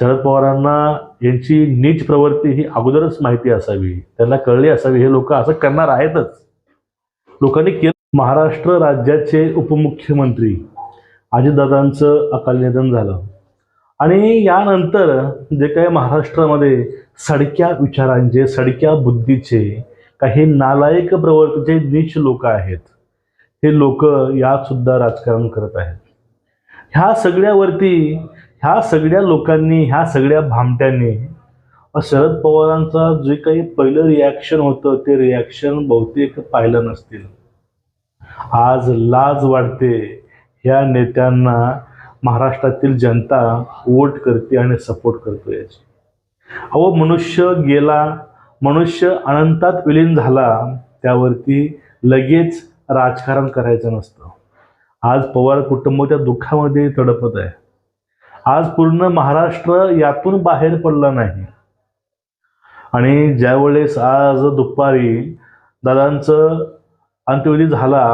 शरद पवारांना यांची नीच प्रवृत्ती ही अगोदरच माहिती असावी. त्यांना कळली असावी. हे लोक असं करणार आहेतच. लोकांनी केलं. महाराष्ट्र राज्याचे उपमुख्यमंत्री अजितदादांचं अकाल निधन झालं. आणि यानंतर जे काही महाराष्ट्रामध्ये सडक्या विचारांचे सडक्या बुद्धीचे काही नालायक प्रवृत्तीचे नीच लोक आहेत. हे लोक यात सुद्धा राजकारण करत आहेत. ह्या सगळ्यावरती ह्या सगळ्या लोकांनी ह्या सगळ्या भामट्यांनी शरद पवारांचा जे काही पहिलं रिॲक्शन होतं ते रिॲक्शन बहुतेक पाहिलं नसतील. आज लाज वाटते ह्या नेत्यांना महाराष्ट्रातील जनता वोट करते आणि सपोर्ट करतो याची. अहो मनुष्य गेला मनुष्य अनंतात विलीन झाला त्यावरती लगेच राजकारण करायचं नसतं. आज पवार कुटुंब त्या दुःखामध्ये तडपत आहे. आज पूर्ण महाराष्ट्र यातून बाहेर पडला नाही. आणि ज्यावेळेस आज दुपारी दादांचं अंत्यविधी झाला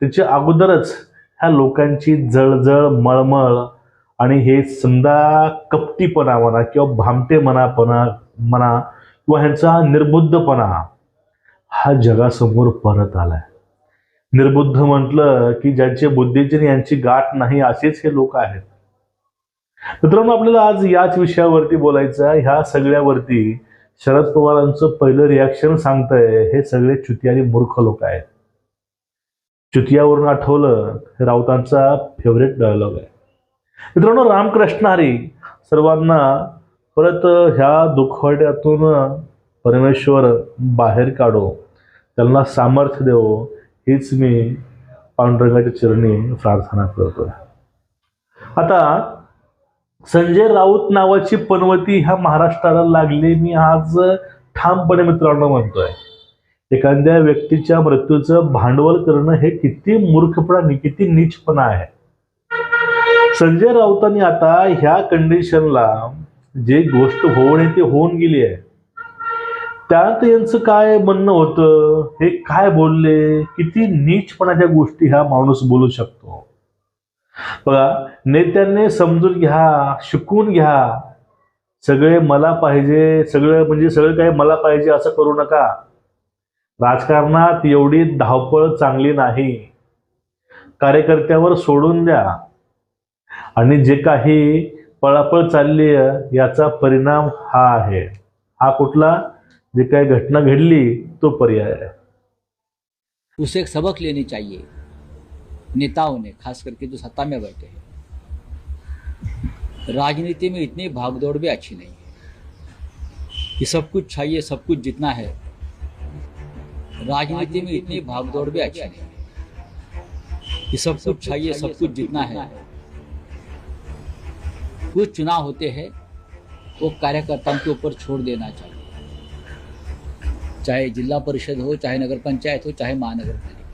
त्याच्या अगोदरच ह्या लोकांची जळजळ मळमळ आणि हे समजा कपटीपणा म्हणा किंवा भामटे मनापणा म्हणा किंवा ह्यांचा निर्बुद्धपणा हा जगासमोर परत आलाय. निर्बुद्ध म्हटलं की ज्यांचे बुद्धीची यांची गाठ नाही असेच हे लोक आहेत. मित्रांनो आपल्याला आज याच विषयावरती बोलायचं ह्या सगळ्यावरती शरद पवारांचं पहिलं रिॲक्शन सांगतंय. हे सगळे चुती आणि मूर्ख लोक आहेत. चुतियावरून आठवलं हे राऊतांचा फेवरेट डायलॉग आहे. मित्रांनो रामकृष्ण हरी सर्वांना परत ह्या दुखवट्यातून परमेश्वर बाहेर काढो. त्यांना सामर्थ्य देवो. हीच मी पांडुरंगाच्या चरणी प्रार्थना करतो आता संजय राऊत नावाची पनवती ह्या महाराष्ट्राला लागली. मी आज ठामपणे मित्रांनो म्हणतोय. एखाद्या व्यक्तीच्या मृत्यूचं भांडवल करणं हे किती मूर्खपणा किती नीचपणा आहे. संजय राऊतांनी आता ह्या कंडिशनला जे गोष्ट होऊन ते होऊन गेली आहे. त्यात यांचं काय म्हणणं होतं? हे काय बोलले? किती नीचपणाच्या गोष्टी हा माणूस बोलू शकतो. बघा नेत्यांनी समजून घ्या शिकून घ्या. सगळे मला पाहिजे सगळं म्हणजे सगळं काही मला पाहिजे असं करू नका. राजकारणात एवढी धावपळ चांगली नाही. कार्यकर्त्यावर सोडून द्या. आणि जे काही पळापळ चालली आहे याचा परिणाम हा आहे. हा कुठला? जे काही घटना घडली तो पर्याय आहे. उसे सबक लेने चाहिए। नेताओं ने खास करके जो सत्ता में बैठे हैं। राजनीति में इतनी भागदौड़ भी अच्छी नहीं है। कि सब कुछ चाहिए सब कुछ जितना है। राजनीति में इतनी भागदौड़ भी अच्छी नहीं है। कि सब कुछ चाहिए सब कुछ जितना है। कुछ चुनाव होते हैं वो कार्यकर्ताओं के ऊपर छोड़ देना चाहिए। चाहे जिला परिषद हो चाहे नगर पंचायत हो चाहे महानगर पालिका।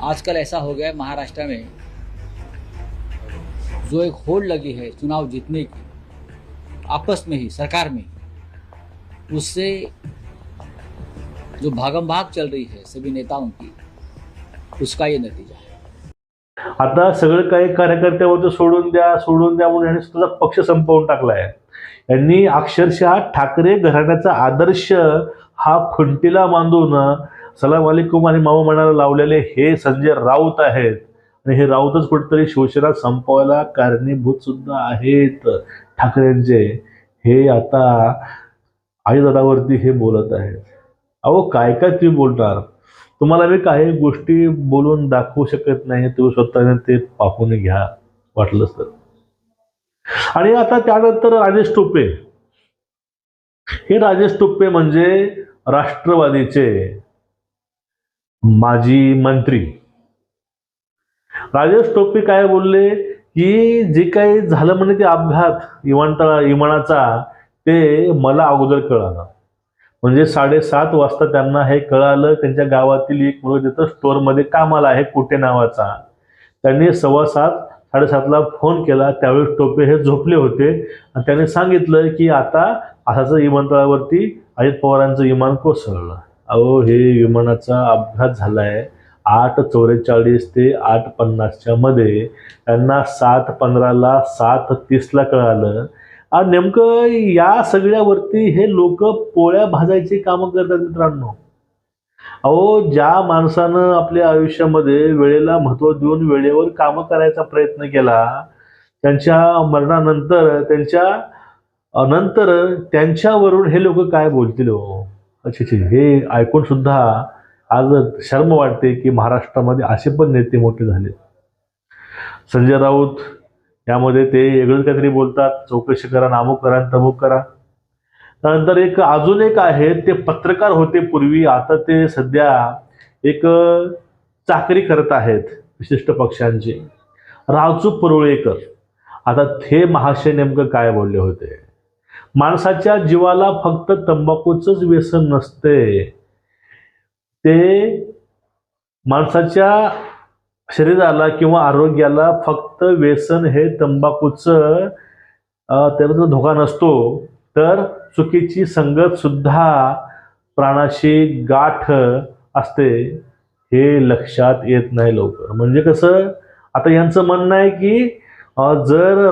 आजकल ऐसा हो गया है महाराष्ट्र में जो एक होड़ लगी है चुनाव जीतने की आपस में ही सरकार में ही, उससे जो भागम भाग चल रही है सभी नेताओं की उसका ये नतीजा है। आता सगळं काही कार्यकर्त्यावर सोडून द्या सोडून द्या म्हणून यांनी स्वतःचा पक्ष संपवून टाकलाय यांनी अक्षरशः ठाकरे घराण्याचा आदर्श हा खुंटीला बांधून सलाम अलिकुम आणि मामा म्हणायला लावलेले हे संजय राऊत आहेत. आणि हे राऊतच कुठेतरी शिवसेना संपवायला कारणीभूत सुद्धा आहेत. ठाकरेंचे हे आता आईदादावरती हे बोलत आहेत. अहो काय काय तुम्ही बोलणार? तुम्हाला मी काही गोष्टी बोलून दाखवू शकत नाही. तुम्ही स्वतःने ते पाहून घ्या वाटलंच तर. आणि आता त्यानंतर राजेश टोपे. हे राजेश टोपे म्हणजे राष्ट्रवादीचे. माजी मंत्री. राजेश टोपे काय बोलले की जे काही झालं म्हणे ते अपघात विमानतळा विमानाचा ते मला अगोदर कळालं. म्हणजे साडेसात वाजता त्यांना हे कळालं त्यांच्या गावातील एक मुलं तिथं स्टोअरमध्ये कामाला आहे कुटे नावाचा. त्यांनी सव्वा सात साडेसातला फोन केला. त्यावेळेस टोपे हे झोपले होते. आणि त्याने सांगितलं की आता असाच विमानतळावरती अजित पवारांचं विमान कोसळलं. अहो हे विमानाचा अपघात झालाय. आठ चौवेचाळीस ते आठ पन्नासच्या मध्ये त्यांना सात पंधराला सात तीसला कळालं. आणि नेमकं या सगळ्यावरती हे लोक पोळ्या भाजायची कामं करतात मित्रांनो. अहो ज्या माणसानं आपल्या आयुष्यामध्ये वेळेला महत्त्व देऊन वेळेवर कामं करायचा प्रयत्न केला त्यांच्या मरणानंतर त्यांच्या अनंतर नंतर त्यांच्यावरून हे लोक काय बोलतील हो? अच्छा अच्छा. हे ऐकून सुद्धा आज शर्म वाटते की महाराष्ट्रामध्ये असे पण नेते मोठे झाले संजय राऊत यामध्ये ते वेगळं काहीतरी बोलतात. चौकशी करा नामुक करा आणि तमुक करा. त्यानंतर एक अजून एक आहे ते पत्रकार होते पूर्वी. आता ते सध्या एक चाकरी करत आहेत विशिष्ट पक्षांची. राजू परुळेकर. आता हे महाशय नेमकं काय बोलले होते? माणसाच्या जीवाला फक्त तंबाखूचंच व्यसन नसते. ते माणसाच्या शरीराला किंवा आरोग्याला फक्त व्यसन हे तंबाखूचं त्याचा धोका नसतो तर चुकीची संगत सुद्धा प्राणाशी गाठ असते हे लक्षात येत नाही लवकर. म्हणजे कसं आता यांचं म्हणणं आहे की जर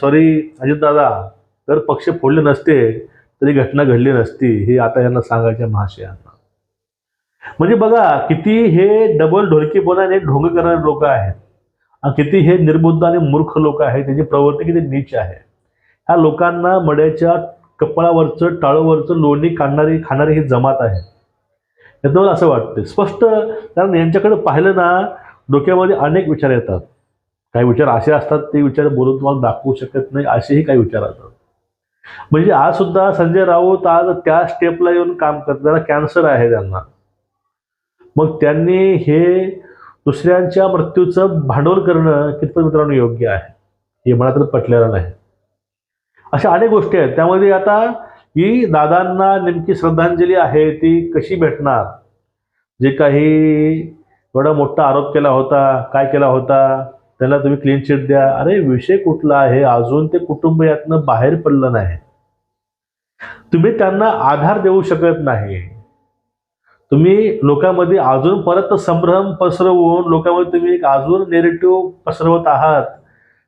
सॉरी अजितदादा जर पक्ष फोडले नसते तरी घटना घडली नसती हे आता यांना सांगायच्या महाशयांना म्हणजे बघा किती हे डबल ढोलकी ढोलकीपणाने ढोंग करणारे लोक आहेत. आणि किती हे निर्बुद्ध आणि मूर्ख लोक आहेत त्याची प्रवृत्ती किती नीच आहे. ह्या लोकांना मड्याच्या कपाळावरचं टाळूवरचं लोणी काढणारी खाणारी ही जमात आहे. यातून मला असं वाटतं स्पष्ट कारण यांच्याकडे पाहिलं ना डोक्यामध्ये अनेक विचार येतात. काही विचार असे असतात ते विचार बोलून तुम्हाला दाखवू शकत नाही असेही काही विचार असतात. म्हणजे आज सुद्धा संजय राऊत आज त्या स्टेपला येऊन काम करतात कॅन्सर आहे त्यांना. मग त्यांनी हे दुसऱ्यांच्या मृत्यूचं भांडवल करणं कितपत मित्रांनो योग्य आहे? हे मला तर पटलेलं नाही. अशा अनेक गोष्टी आहेत. त्यामध्ये आता ही दादांना नेमकी श्रद्धांजली आहे ती कशी भेटणार? जे काही एवढा मोठा आरोप केला होता काय केला होता? त्याला तुम्ही क्लीन चिट द्या. अरे विषय कुठला आहे? अजून ते कुटुंब यातनं बाहेर पडलं नाही. तुम्ही त्यांना आधार देऊ शकत नाही. तुम्ही लोकांमध्ये अजून परत संभ्रम पसरवून लोकांमध्ये तुम्ही एक अजून नेरेटिव्ह पसरवत आहात.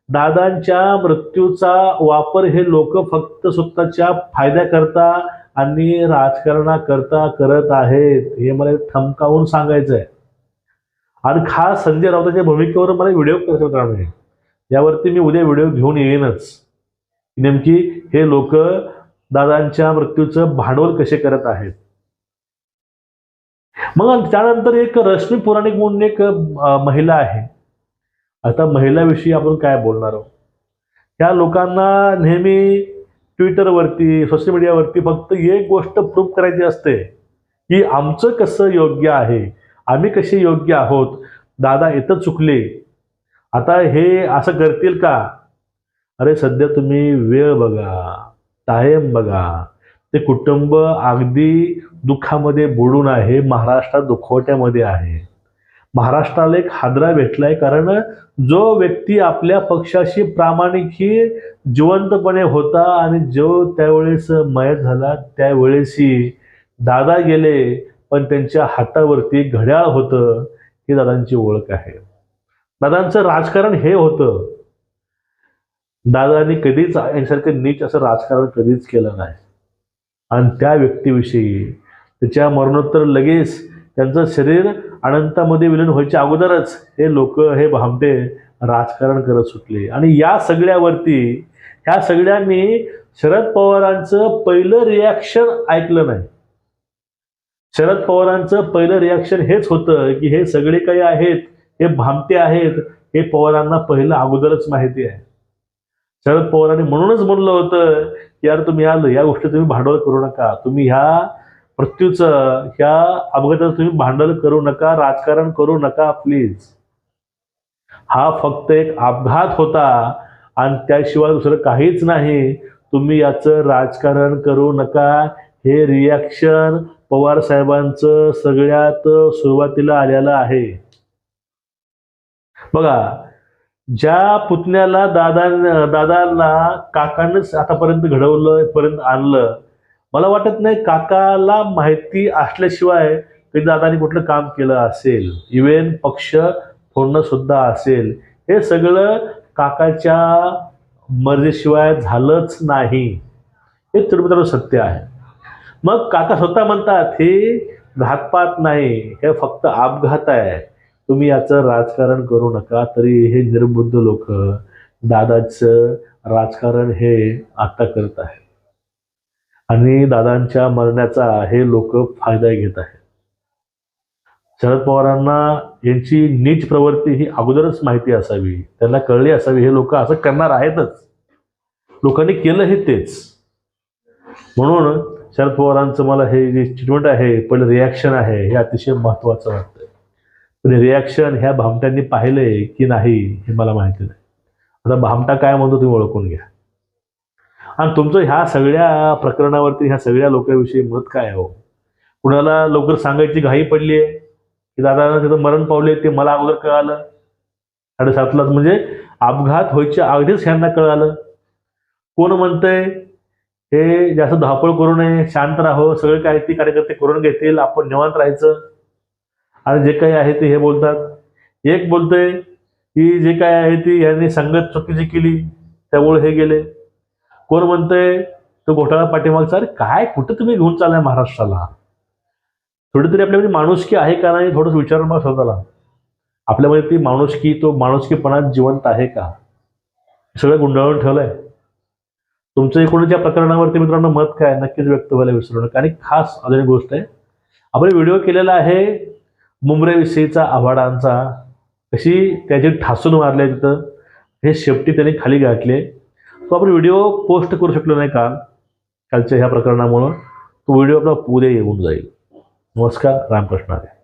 दादांच्या मृत्यूचा वापर हे लोक फक्त स्वतःच्या फायद्याकरता आणि राजकारणाकरता करत आहेत. हे मला ठमकावून सांगायचं आहे आणि खास संजय राऊतांच्या भूमिकेवर मला व्हिडिओ करायचा होता आहे यावरती मी उद्या व्हिडिओ घेऊन येईनच. नेमकी हे लोक दादांच्या मृत्यूचं भांडवल कसे करत आहेत? मग त्यानंतर एक रश्मी पुराणिक म्हणून एक महिला आहे. आता महिलाविषयी आपण काय बोलणार आहोत? त्या लोकांना नेहमी ट्विटरवरती सोशल मीडियावरती फक्त एक गोष्ट प्रूफ करायची असते की आमचं कसं योग्य आहे? आम्ही कसे योग्य आहोत? दादा इथं चुकले. आता हे असं करतील का? अरे सध्या तुम्ही वेळ बघा टायम बघा. ते कुटुंब अगदी दुःखामध्ये बुडून आहे महाराष्ट्रात दुखवट्यामध्ये आहे. महाराष्ट्राला एक हादरा भेटलाय कारण जो व्यक्ती आपल्या पक्षाशी प्रामाणिक ही जिवंतपणे होता आणि जो त्यावेळेस मयत झाला त्यावेळेसही दादा गेले पण त्यांच्या हातावरती घड्याळ होतं ही दादांची ओळख आहे. दादांचं राजकारण हे होतं. दादांनी कधीच यांसारखं नीच असं राजकारण कधीच केलं नाही. आणि त्या व्यक्तीविषयी त्याच्या मरणोत्तर लगेच त्यांचं शरीर अनंतामध्ये विलीन व्हायच्या अगोदरच हे लोक हे भामटे राजकारण करत सुटले. आणि या सगळ्यावरती ह्या सगळ्यांनी शरद पवारांचं पहिलं रिॲक्शन ऐकलं नाही. शरद पवारांचं पहिलं रिॲक्शन हेच होतं की हे सगळे काही आहेत हे भामटे आहेत हे पवारांना पहिलं अगोदरच माहिती आहे. शरद पवारांनी म्हणूनच म्हणलं होतं की यार तुम्ही या या गोष्टी तुम्ही भांडवल करू नका. तुम्ही ह्या मृत्यूचं ह्या अपघाताचं तुम्ही भांडवल करू नका राजकारण करू नका प्लीज हा फक्त एक अपघात होता आणि त्याशिवाय दुसरं काहीच नाही. तुम्ही याचं राजकारण करू नका. हे रिॲक्शन पवार साहेबांचं सगळ्यात सुरुवातीला आलेलं आहे. बघा ज्या पुतण्याला दादा दादांना काकांनीच आतापर्यंत घडवलं पर्यंत आणलं मला वाटत नाही काकाला माहिती असल्याशिवाय कधी दादानी कुठलं काम केलं असेल. इवेन पक्ष फोडणं सुद्धा असेल. हे सगळं काकाच्या मर्जीशिवाय झालंच नाही. हे तिरुपतीला सत्य आहे. मग काका स्वतः म्हणतात हे घातपात नाही हे फक्त अपघात आहे. तुम्ही याचं राजकारण करू नका तरी हे निर्बुद्ध लोक दादाचं राजकारण हे आता करत आहे आणि दादांच्या मरण्याचा हे लोक फायदा घेत आहेत. शरद पवारांना यांची नीच प्रवृत्ती ही अगोदरच माहिती असावी. त्यांना कळली असावी हे लोक असं करणार आहेतच. लोकांनी केलं हे तेच. म्हणून शरद पवारांचं मला हे जे स्टेटमेंट आहे पहिलं रिॲक्शन आहे हे अतिशय महत्त्वाचं वाटतं पण रिॲक्शन ह्या भामट्यांनी पाहिलंय की नाही हे मला माहिती नाही. आता भामटा काय म्हणतो तुम्ही ओळखून घ्या. आणि तुमचं ह्या सगळ्या प्रकरणावरती ह्या सगळ्या लोकांविषयी मत काय हो? कुणाला लवकर सांगायची घाई पडली आहे? की दादा तिथं मरण पावले ते मला अगोदर कळालं? साडेसातलाच म्हणजे अपघात व्हायच्या अगदीच ह्यांना कळालं. कोण म्हणतंय? हे जास्त धावपळ करू नये शांत राहो सगळे काय ते कार्यकर्ते करून घेतील आपण निवांत राहायचं. आणि जे काही आहे ते हे बोलतात. एक बोलतोय की जे काय आहे ती यांनी संगत चुकीची केली त्यामुळे हे गेले. कोण म्हणतंय तो घोटाळा पाठीमागचा अरे काय कुठं तुम्ही घेऊन चाललाय महाराष्ट्राला? थोडी तरी आपल्यामध्ये माणुसकी आहे का नाही थोडंसं विचार मग स्वतःला. आपल्यामध्ये ती माणुसकी तो माणुसकीपणात जिवंत आहे का? सगळं गुंडाळून ठेवलंय. तुमचं एकूणच या प्रकरणावरती मित्रांनो मत काय? नक्कीच व्यक्त व्हायला विसरू नका. आणि खास अजून एक गोष्ट आहे. आपण व्हिडिओ केलेला आहे मुंबरेविषयीचा आव्हाडांचा. कशी त्याची ठासून मारले तिथं. हे शेपटी त्याने खाली गाठले. तो आपण व्हिडिओ पोस्ट करू शकलो नाही काल. कालच्या ह्या प्रकरणामुळं. तो व्हिडिओ आपला उद्या येऊन जाईल. नमस्कार. रामकृष्ण